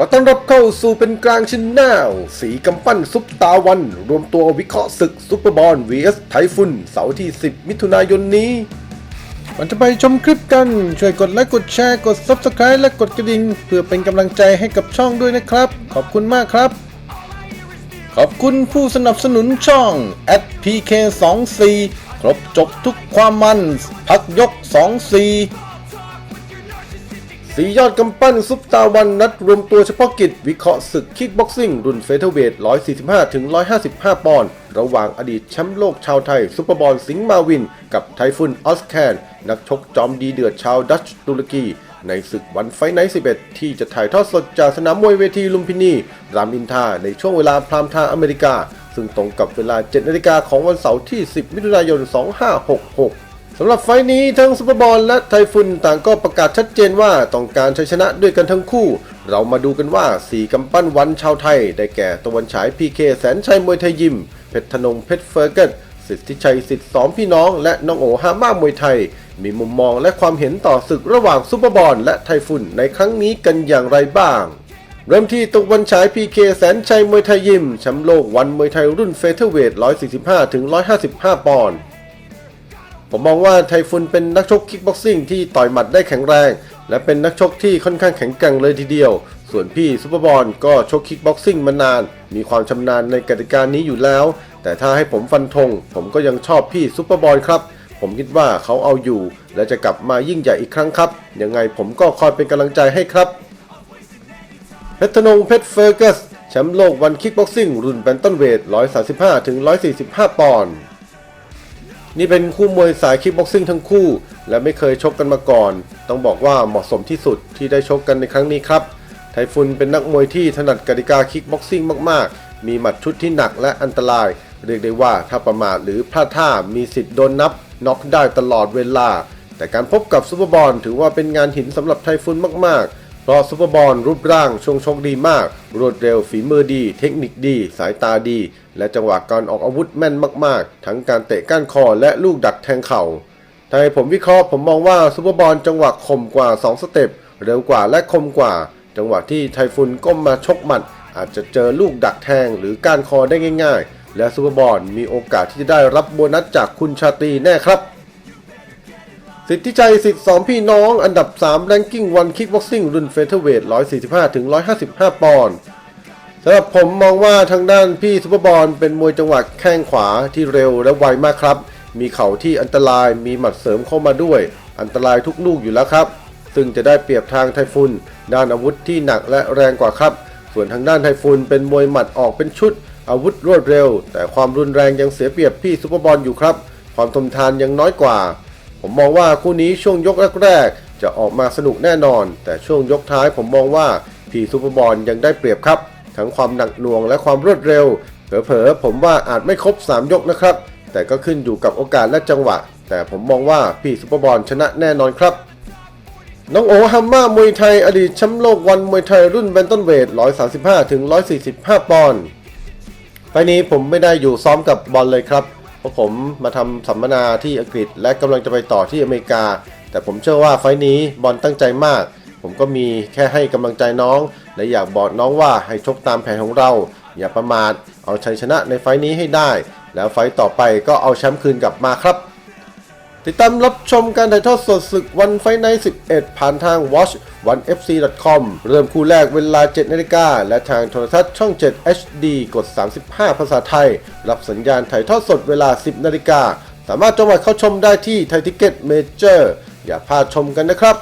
เข้าสู่เป็นกลางชินแนลสีกำปั้นซุปตาวัน รวมตัววิเคราะห์ศึกซุปเปอร์บอล vs ไทฟุนเสาร์ที่ 10 มิถุนายนนี้ก่อนจะไปชมคลิปกัน ช่วยกดไลค์กดแชร์กด Subscribe และกดกระดิ่ง เพื่อเป็นกำลังใจให้กับช่องด้วยนะครับ ขอบคุณมากครับ ขอบคุณผู้สนับสนุนช่อง @pk24 ครบจบทุกความมัน พักยก 24 สียอดกำปั้นซุปตาวันนัดรวมตัวเฉพาะกิจ วิเคราะห์ศึกคิกบ็อกซิ่ง รุ่นเฟเธอร์เวท 145 ถึง 155 ปอนด์ ระหว่างอดีตแชมป์โลกชาวไทย ซุปเปอร์บอลสิงห์มาวิน กับไทฟุนออสแคน นักชกจอมดีเดือดชาวดัชตุรกี ในศึกวันไฟไนท์11 ที่จะถ่ายทอดสดจากสนามมวยเวทีลุมพินี รามอินทาในช่วงเวลาพรามทม์อเมริกา ซึ่งตรงกับเวลา 7 นาฬิกาของวันเสาร์ที่ 10 มิถุนายน 2566 สำหรับไฟนี้ทั้งซุปเปอร์บอลและไทฟุนต่างก็ประกาศชัดเจนว่าต้องการชัยชนะด้วยกันทั้งคู่ เรามาดูกันว่าสี่กำปั้นวันชาวไทย ได้แก่ตะวันฉายพีเคแสนชัยมวยไทยยิม เพชรธนงเพชรเฟอร์เกตสิทธิชัยสิทธิสองพี่น้อง และน้องโอฮาม่ามวยไทย มีมุมมองและความเห็นต่อศึกระหว่างซุปเปอร์บอลและไทฟุนในครั้งนี้กันอย่างไรบ้าง เริ่มที่ตะวันฉายพีเคแสนชัยมวยไทยยิมแชมป์โลกวันมวยไทยรุ่นเฟเธอร์เวท145ถึง155 ปอนด์ ผมมองว่าไทฟุนเป็นนักชกคิกบ็อกซิ่งที่ต่อยหมัดได้แข็งแรง และเป็นนักชกที่ค่อนข้างแข็งแกร่งเลยทีเดียว ส่วนพี่ซุปเปอร์บอลก็ชกคิกบ็อกซิ่งมานาน มีความชำนาญในกติกานี้อยู่แล้ว แต่ถ้าให้ผมฟันธงผมก็ยังชอบพี่ซุปเปอร์บอลครับ ผมคิดว่าเขาเอาอยู่ และจะกลับมายิ่งใหญ่อีกครั้งครับยังไงผมก็คอยเป็นกำลังใจให้ครับเพชรธนงเพชรเฟอร์เกสแชมป์โลกวันคิกบ็อกซิ่งรุ่นแบนตันเวท 135ถึง145 ปอนด์ นี่เป็นคู่มวยสายคิกบ็อกซิ่งทั้งคู่ และไม่เคยชกกันมาก่อน ต้องบอกว่าเหมาะสมที่สุดที่ได้ชกกันในครั้งนี้ครับ ไทฟุนเป็นนักมวยที่ถนัดกติกาคิกบ็อกซิ่งมากๆ มีหมัดชุดที่หนักและอันตราย เรียกได้ว่าถ้าประมาทหรือพลาดท่ามีสิทธิ์โดนนับน็อกได้ตลอดเวลา แต่การพบกับซูเปอร์บอลถือว่าเป็นงานหินสำหรับไทฟุนมากๆ ราะซูเปอร์บอลรูปร่างช่วงชกดีมาก รวดเร็วฝีมือดี เทคนิคดี สายตาดี และจังหวะการออกอาวุธแม่นมากๆ ทั้งการเตะก้านคอและลูกดักแทงเข่าถ้าให้ผมวิเคราะห์ผมมองว่าซูเปอร์บอลจังหวะข่มกว่า 2 สเต็ป เร็วกว่าและคมกว่า จังหวะที่ไทฟุนก้มมาชกหมัด อาจจะเจอลูกดักแทงหรือก้านคอได้ง่าย ๆ และซูเปอร์บอลมีโอกาสที่จะได้รับโบนัสจากคุณชาตรีแน่ครับ สิทธิชัยสิทธิ์สองพี่น้องอันดับ 3 แรงกิ้งวันคิกบ็อกซิ่งรุ่นเฟเธอร์เวท 145 ถึง 155 ปอนด์สำหรับผมมองว่าทางด้านพี่ซุปเปอร์บอลเป็นมวยจังหวะแข้งขวาที่เร็วและไวมากครับ มีเข่าที่อันตรายมีหมัดเสริมเข้ามาด้วย อันตรายทุกลูกอยู่แล้วครับ ซึ่งจะได้เปรียบทางไทฟุน ด้านอาวุธที่หนักและแรงกว่าครับ ส่วนทางด้านไทฟุนเป็นมวยหมัดออกเป็นชุด อาวุธรวดเร็ว แต่ความรุนแรงยังเสียเปรียบพี่ซุปเปอร์บอลอยู่ครับ ความทนทานยังน้อยกว่า ผมมองว่าคู่นี้ช่วงยกแรกๆจะออกมาสนุกแน่นอน แต่ช่วงยกท้ายผมมองว่าพี่ซูเปอร์บอลยังได้เปรียบครับ ทั้งความหนักหน่วงและความรวดเร็ว เผลอๆผมว่าอาจไม่ครบ 3 ยกนะครับ แต่ก็ขึ้นอยู่กับโอกาสและจังหวะ แต่ผมมองว่าพี่ซูเปอร์บอลชนะแน่นอนครับน้องโอฮัมม่ามวยไทยอดีตแชมป์โลกวันมวยไทยรุ่นแบนตันเวท 135 ถึง 145 ปอนด์ไฟนี้ผมไม่ได้อยู่ซ้อมกับบอลเลยครับ พราะผมมาทำสัมมนาที่อังกฤษ และกำลังจะไปต่อที่อเมริกา แต่ผมเชื่อว่าไฟนี้บอลตั้งใจมาก ผมก็มีแค่ให้กำลังใจน้อง และอยากบอกน้องว่าให้ชกตามแผนของเรา อย่าประมาทเอาชัยชนะในไฟนี้ให้ได้ แล้วไฟต่อไปก็เอาแชมป์คืนกลับมาครับ ติดตามรับชมการถ่ายทอดสดศึกวันไฟใน 11 ผ่านทาง watch 1 fc com เริ่มคู่แรกเวลา 7นาฬิกาและทางโทรทัศน์ช่อง 7 HD กด 35 ภาษาไทย รับสัญญาณถ่ายทอดสดเวลา 10นาฬิกาสามารถจองบัตรเข้าชมได้ที่ไทยทิเก็ตเมเจอร์อย่าพลาดชมกันนะครับ